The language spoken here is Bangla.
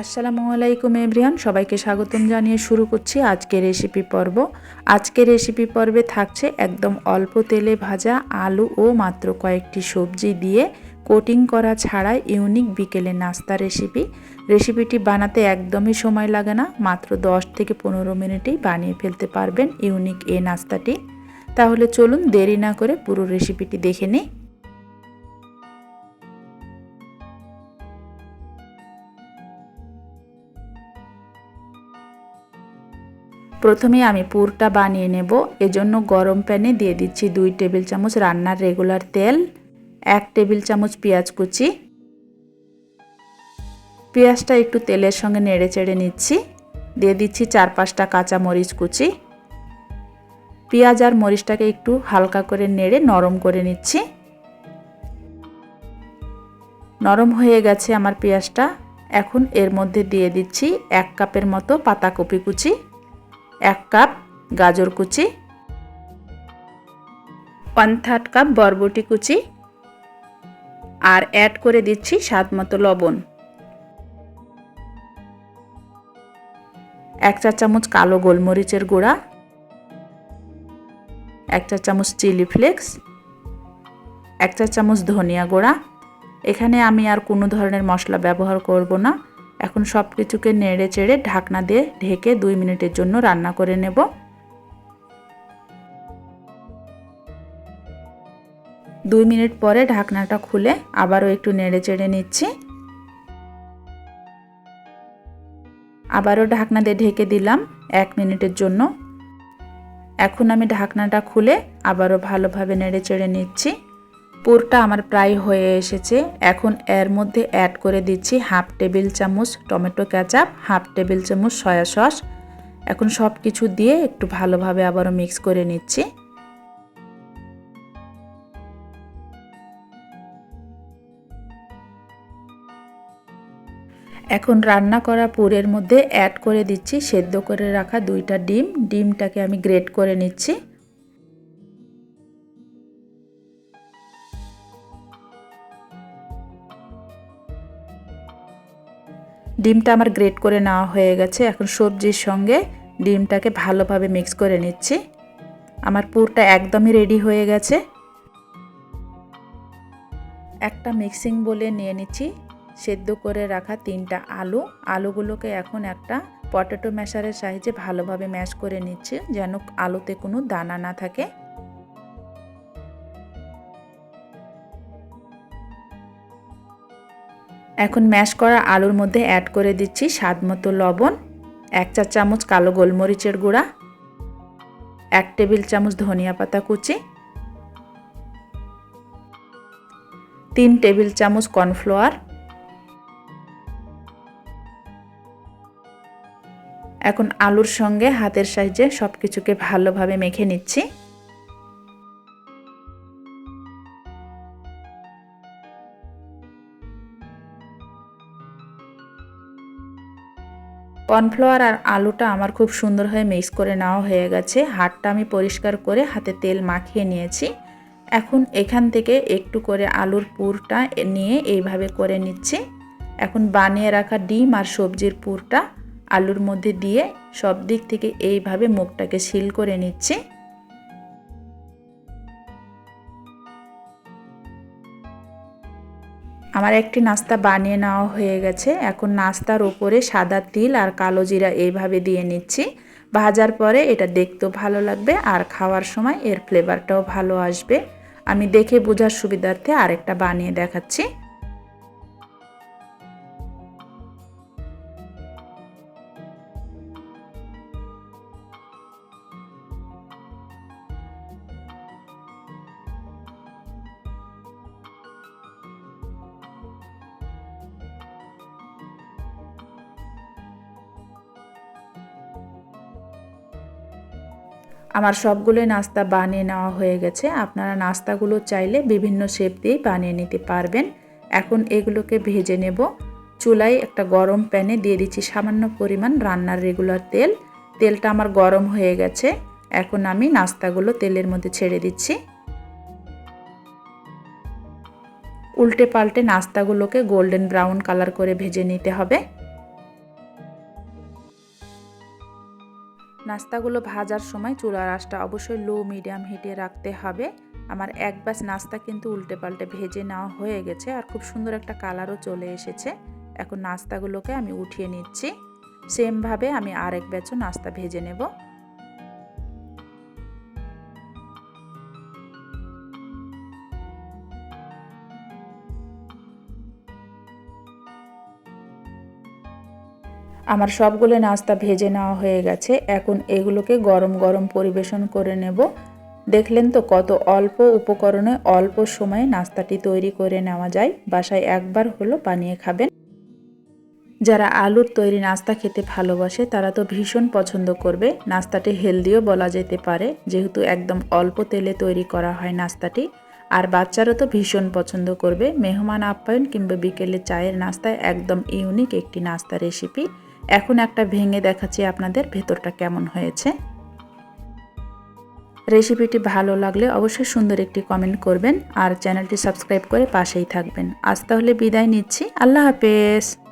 আসসালামু আলাইকুম এভরিয়ান সবাইকে স্বাগতম জানিয়ে শুরু করছি আজকের রেসিপি পর্ব। আজকের রেসিপি পর্বে থাকছে একদম অল্প তেলে ভাজা আলু ও মাত্র কয়েকটি সবজি দিয়ে কোটিং করা ছাড়াই ইউনিক বিকেলে নাস্তা রেসিপি রেসিপিটি বানাতে একদমই সময় লাগে না, মাত্র 10 থেকে পনেরো মিনিটেই বানিয়ে ফেলতে পারবেন ইউনিক এ নাস্তাটি। তাহলে চলুন দেরি না করে পুরো রেসিপিটি দেখে নিই। প্রথমে আমি পুরটা বানিয়ে নেব। এজন্য গরম প্যানে দিয়ে দিচ্ছি দুই টেবিল চামচ রান্নার রেগুলার তেল, এক টেবিল চামচ পেঁয়াজ কুচি। পেঁয়াজটা একটু তেলের সঙ্গে নেড়ে চেড়ে নিচ্ছি। দিয়ে দিচ্ছি চার পাঁচটা কাঁচা মরিচ কুচি। পেঁয়াজ আর মরিচটাকে একটু হালকা করে নেড়ে নরম করে নিচ্ছি। নরম হয়ে গেছে আমার পেঁয়াজটা। এখন এর মধ্যে দিয়ে দিচ্ছি এক কাপের মতো পাতাকপি কুচি। এক কাপ গাজর কুচি ওয়ান থার্ড কাপ বরবটি কুচি, আর অ্যাড করে দিচ্ছি স্বাদ মতো লবণ। এক চা চামচ কালো গোলমরিচের গুঁড়া, এক চা চামচ চিলি ফ্লেক্স, এক চা চামচ ধনিয়া গুঁড়া। এখানে আমি আর কোনো ধরনের মশলা ব্যবহার করব না। এখন সব কিছুকে নেড়ে চেড়ে ঢাকনা দিয়ে ঢেকে দুই মিনিটের জন্য রান্না করে নেব। দুই মিনিট পরে ঢাকনাটা খুলে আবারও একটু নেড়ে চেড়ে নিচ্ছি। আবারও ঢাকনা দিয়ে ঢেকে দিলাম এক মিনিটের জন্য। এখন আমি ঢাকনাটা খুলে আবারও ভালোভাবে নেড়ে চেড়ে নিচ্ছি। পুরটা আমার প্রায় হয়ে এসেছে। এখন এর মধ্যে অ্যাড করে দিচ্ছি হাফ টেবিল চামচ টমেটো ক্যাচাপ হাফ টেবিল চামচ সয়া সস এখন সব কিছু দিয়ে একটু ভালোভাবে আবারও মিক্স করে নিচ্ছি। এখন রান্না করা পুরের মধ্যে অ্যাড করে দিচ্ছি, সেদ্ধ করে রাখা দুইটা ডিম। ডিমটাকে আমি গ্রেট করে নিচ্ছি। ডিমটা আমার গ্রেট করে নেওয়া হয়ে গেছে। এখন সবজির সঙ্গে ডিমটাকে ভালোভাবে মিক্স করে নিচ্ছি। আমার পুরটা একদমই রেডি হয়ে গেছে। একটা মিক্সিং বলে নিয়ে নিচ্ছি। সেদ্ধ করে রাখা তিনটা আলু। আলুগুলোকে এখন একটা পটেটো ম্যাশারের সাহায্যে ভালোভাবে ম্যাশ করে নিচ্ছি যেন আলুতে কোনো দানা না থাকে। এখন ম্যাশ করা আলুর মধ্যে অ্যাড করে দিচ্ছি স্বাদ মতো লবণ, এক চা চামচ কালো গোলমরিচের গুঁড়া, এক টেবিল চামচ ধনিয়া পাতা কুচি, তিন টেবিল চামচ কর্নফ্লাওয়ার, এখন আলুর সঙ্গে হাতের সাহায্যে সব কিছুকে ভালোভাবে মেখে নিচ্ছি। কর্নফ্লাওয়ার আর আলুটা আমার খুব সুন্দর হয়ে মিক্স করে নেওয়া হয়ে গেছে। হাতটা আমি পরিষ্কার করে হাতে তেল মাখিয়ে নিয়েছি। এখন এখান থেকে একটু করে আলুর পুরটা নিয়ে এইভাবে করে নিচ্ছি। এখন বানিয়ে রাখা ডিম আর সবজির পুরটা আলুর মধ্যে দিয়ে সব দিক থেকে এইভাবে মুখটাকে সিল করে নিচ্ছি। আমার একটি নাস্তা বানিয়ে নেওয়া হয়ে গেছে। এখন নাস্তার ওপরে সাদা তিল আর কালো জিরা এইভাবে দিয়ে নিচ্ছি। ভাজার পরে এটা দেখতেও ভালো লাগবে আর খাওয়ার সময় এর ফ্লেভারটাও ভালো আসবে। আমি দেখে বোঝার সুবিধার্থে আরেকটা বানিয়ে দেখাচ্ছি। আমার সবগুলোই নাস্তা বানিয়ে নেওয়া হয়ে গেছে। আপনারা নাস্তাগুলো চাইলে বিভিন্ন শেপ দিয়েই বানিয়ে নিতে পারবেন। এখন এগুলোকে ভেজে নেব। চুলায় একটা গরম প্যানে দিয়ে দিচ্ছি সামান্য পরিমাণ রান্নার রেগুলার তেল। তেলটা আমার গরম হয়ে গেছে। এখন আমি নাস্তাগুলো তেলের মধ্যে ছেড়ে দিচ্ছি। উল্টে পাল্টে নাস্তাগুলোকে গোল্ডেন ব্রাউন কালার করে ভেজে নিতে হবে। নাস্তাগুলো ভাজার সময় চুলার আঁশটা অবশ্যই লো মিডিয়াম হিটে রাখতে হবে। আমার এক ব্যাচ নাস্তা কিন্তু উল্টে পাল্টে ভেজে নেওয়া হয়ে গেছে আর খুব সুন্দর একটা কালারও চলে এসেছে। এখন নাস্তাগুলোকে আমি উঠিয়ে নিচ্ছি। সেমভাবে আমি আরেক ব্যাচও নাস্তা ভেজে নেব। আমার সবগুলো নাস্তা ভেজে নেওয়া হয়ে গেছে। এখন এগুলোকে গরম গরম পরিবেশন করে নেব। দেখলেন তো কত অল্প উপকরণে অল্প সময়ে নাস্তাটি তৈরি করে নেওয়া যায়। বাসায় একবার হলো বানিয়ে খাবেন। যারা আলুর তৈরি নাস্তা খেতে ভালোবাসে, তারা তো ভীষণ পছন্দ করবে। নাস্তাটি হেলদিও বলা যেতে পারে, যেহেতু একদম অল্প তেলে তৈরি করা হয় নাস্তাটি। আর বাচ্চারা তো ভীষণ পছন্দ করবে। মেহমান আপ্যায়ন কিংবা বিকেলে চায়ের নাস্তায় একদম ইউনিক একটি নাস্তা রেসিপি। এখন একটা ভেঙে দেখাচ্ছি আপনাদের ভেতরটা কেমন হয়েছে। রেসিপিটি ভালো লাগলে অবশ্যই সুন্দর একটি কমেন্ট করবেন আর চ্যানেলটি সাবস্ক্রাইব করে পাশেই থাকবেন। আজ তাহলে বিদায় নিচ্ছি। আল্লাহ হাফেজ।